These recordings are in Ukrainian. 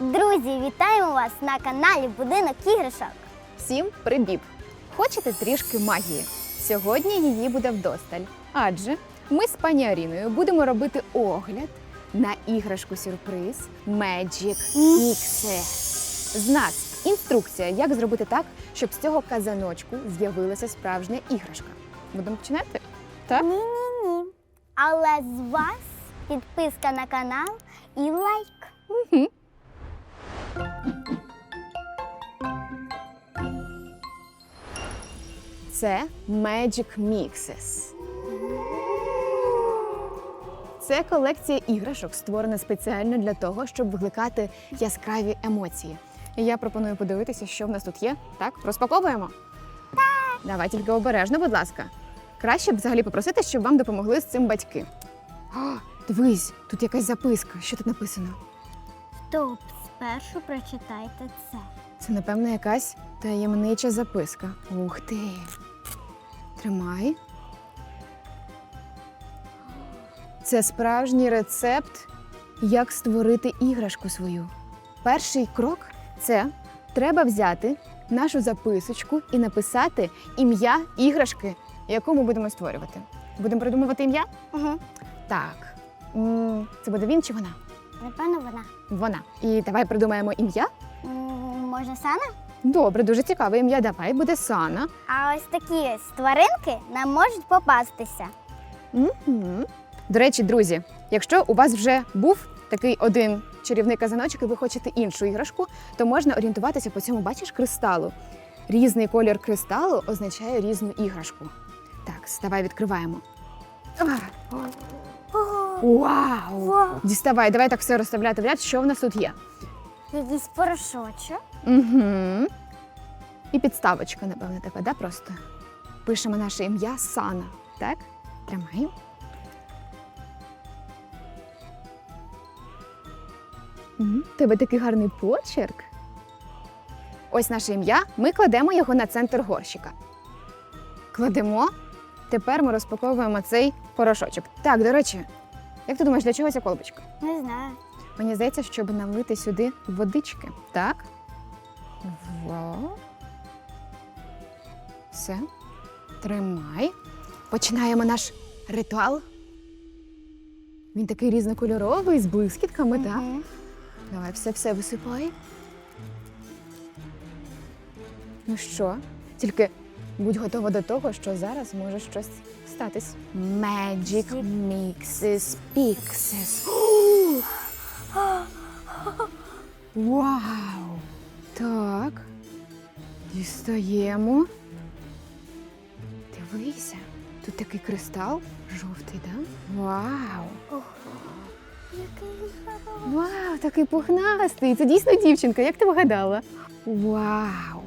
Друзі, вітаємо вас на каналі Будинок іграшок. Всім прибіб! Хочете трішки магії? Сьогодні її буде вдосталь. Адже ми з пані Аріною будемо робити огляд на іграшку сюрприз Magic Mixer. З нас інструкція, як зробити так, щоб з цього казаночку з'явилася справжня іграшка. Будемо починати? Так? Ні-ні-ні. Але з вас підписка на канал і лайк. Це Magic Mixes. Це колекція іграшок, створена спеціально для того, щоб викликати яскраві емоції. І я пропоную подивитися, що в нас тут є. Так, розпаковуємо? Так. Давай тільки обережно, будь ласка. Краще б взагалі попросити, щоб вам допомогли з цим батьки. О, дивись, тут якась записка. Що тут написано? Стоп, спершу прочитайте це. Це, напевно, якась таємнича записка. Ух ти. Тримай. Це справжній рецепт, як створити іграшку свою. Перший крок це треба взяти нашу записочку і написати ім'я іграшки, яку ми будемо створювати. Будемо придумувати ім'я? Угу. Так. М, Це буде він чи вона? Напевно, вона. Вона. І давай придумаємо ім'я. Може, Сана? Добре, дуже цікаве ім'я. Давай буде Сана. А ось такі ось тваринки нам можуть попастися. Угу. До речі, друзі, якщо у вас вже був такий один чарівний казаночок, і ви хочете іншу іграшку, то можна орієнтуватися по цьому, бачиш, кристалу. Різний колір кристалу означає різну іграшку. Так, давай відкриваємо. Вау! Вау. Діставай, давай так все розставляти в ряд, що в нас тут є. якийсь порошочок. Угу. І підставочка, напевне, така, да, просто. Пишемо наше ім'я Сана, так? Тримай. Мгм, Тебе такий гарний почерк. Ось наше ім'я. Ми кладемо його на центр горщика. Кладемо. Тепер ми розпаковуємо цей порошочок. Так, до речі, як ти думаєш, для чого ця колбочка? Не знаю. Мені здається, щоб налити сюди водички. Так. Во. Все. Тримай. Починаємо наш ритуал. Він такий різнокольоровий, з блискітками, так? Мгм. Давай все все висипай. Ну що? Тільки будь готова до того, що зараз може щось статись. Magic Mixes Pixes. Вау! Так. Дістаємо. Дивися, тут такий кристал жовтий. Да? Вау! Який хороший. Вау, такий пухнастий. Це дійсно дівчинка, як ти вгадала? Вау!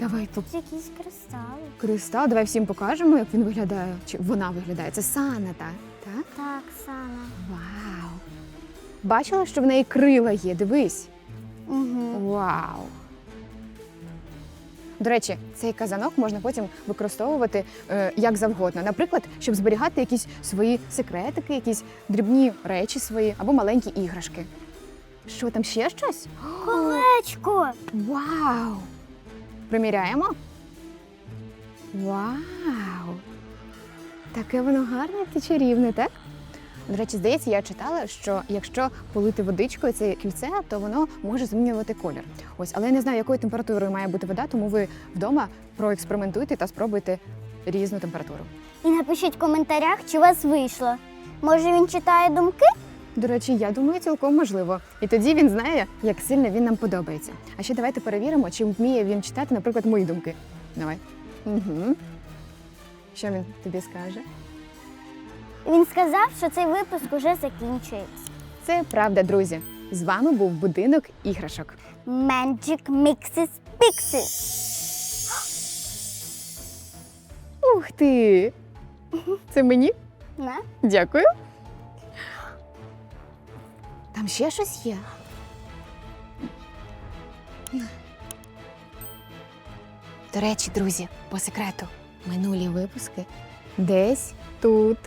Давай по Це якісь кристали. кристал, давай всім покажемо, як він виглядає. Чи вона виглядає. Це Сана, так? Так? Так, Сана. Вау! Бачила, що в неї крила є, дивись. Угу. Вау! До речі, цей казанок можна потім використовувати е, як завгодно. Наприклад, щоб зберігати якісь свої секретики, якісь дрібні речі свої або маленькі іграшки. Що там ще щось? Колечко. Вау! Приміряємо. Вау! Таке воно гарне та чарівне, так? До речі, здається, я читала, що якщо полити водичкою це кільце, то воно може змінювати колір. Ось, але я не знаю, якою температурою має бути вода, тому ви вдома проекспериментуйте та спробуйте різну температуру. І напишіть в коментарях, чи у вас вийшло. Може, він читає думки? До речі, я думаю, цілком можливо. І тоді він знає, як сильно він нам подобається. А ще давайте перевіримо, чи вміє він читати, наприклад, мої думки. Давай. Угу. Що він тобі скаже? Він сказав, що цей випуск уже закінчується. Це правда, друзі. З вами був будинок іграшок. Magic Mixes Pixes. Ух ти! Це мені? На. Дякую. Там ще щось є. До речі, друзі, по секрету, минулі випуски десь тут